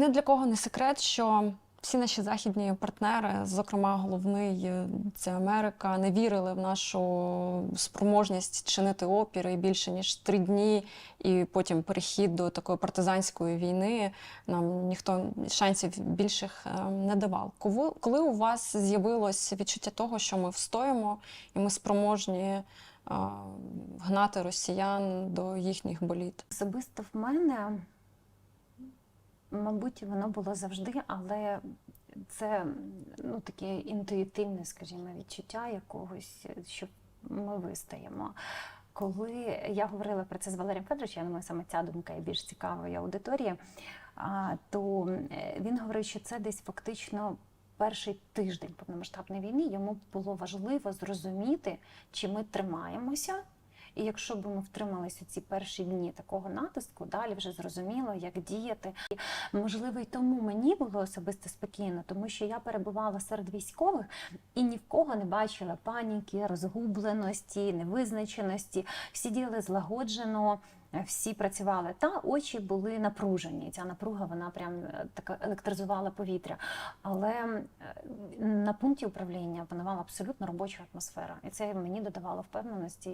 не для кого не секрет, що всі наші західні партнери, зокрема головний е, це Америка, не вірили в нашу спроможність чинити опір і більше ніж три дні, і потім перехід до такої партизанської війни. Нам ніхто шансів більших е, не давав. Коли, коли у вас з'явилось відчуття того, що ми встоїмо і ми спроможні е, гнати росіян до їхніх боліт? Особисто в мене, мабуть, воно було завжди, але це ну, таке інтуїтивне, скажімо, відчуття якогось, що ми вистаємо. Коли я говорила про це з Валерієм Федоровичем, я думаю, саме ця думка є більш цікавою аудиторії, то е, він говорив, що це десь фактично перший тиждень повномасштабної війни йому було важливо зрозуміти, чи ми тримаємося. І якщо б ми втрималися ці перші дні такого натиску, далі вже зрозуміло, як діяти. І, Можливо, й тому мені було особисто спокійно, тому що я перебувала серед військових і ні в кого не бачила паніки, розгубленості, невизначеності. Всі діяли злагоджено. Всі працювали та очі були напружені. Ця напруга вона прям е, така електризувала повітря. Але е, на пункті управління панувала абсолютно робоча атмосфера, і це мені додавало впевненості.